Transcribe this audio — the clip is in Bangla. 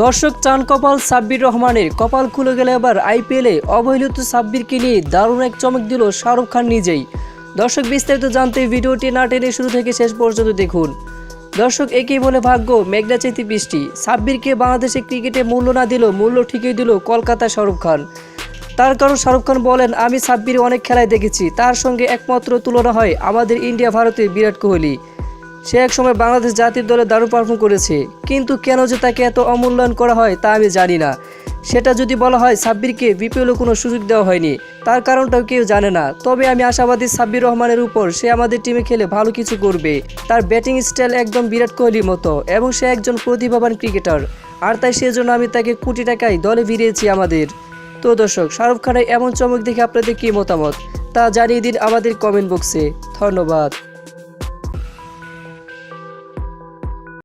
দর্শক চান কপাল সাব্বির রহমানের কপাল খুলে গেলে এবার আইপিএলে অবহেলিত সাব্বিরকে নিয়ে দারুণ এক চমক দিল শাহরুখ খান নিজেই। দর্শক বিস্তারিত জানতে ভিডিওটি না টেনে শুরু থেকে শেষ পর্যন্ত দেখুন। দর্শক একেই বলে ভাগ্য মেঘনা চেতি বৃষ্টি। সাব্বিরকে বাংলাদেশে ক্রিকেটে মূল্য না দিল মূল্য ঠিকই দিল কলকাতা শাহরুখ খান। তার কারণ শাহরুখ খান বলেন, আমি সাব্বির অনেক খেলায় দেখেছি। তার সঙ্গে একমাত্র তুলনা হয় আমাদের ইন্ডিয়া ভারতের বিরাট কোহলি। সে এক সময় বাংলাদেশ জাতীয় দলে দারুণ পারফর্ম করেছে। কিন্তু কেন যে তাকে এত অমূল্যায়ন করা হয় তা আমি জানি না। সেটা যদি বলা হয় সাব্বিরকে বিপিএলও কোনো সুযোগ দেওয়া হয়নি, তার কারণটাও কেউ জানে না। তবে আমি আশাবাদী সাব্বির রহমানের উপর সে আমাদের টিমে খেলে ভালো কিছু করবে। তার ব্যাটিং স্টাইল একদম বিরাট কোহলির মতো এবং সে একজন প্রতিভাবান ক্রিকেটার আর তাই সেজন্য আমি তাকে কোটি টাকায় দলে ভিড়িয়েছি আমাদের। তো দর্শক, শাহরুখ খানের এমন চমক দেখে আপনাদের কী মতামত? তা জানিয়ে দিন আমাদের কমেন্ট বক্সে ধন্যবাদ।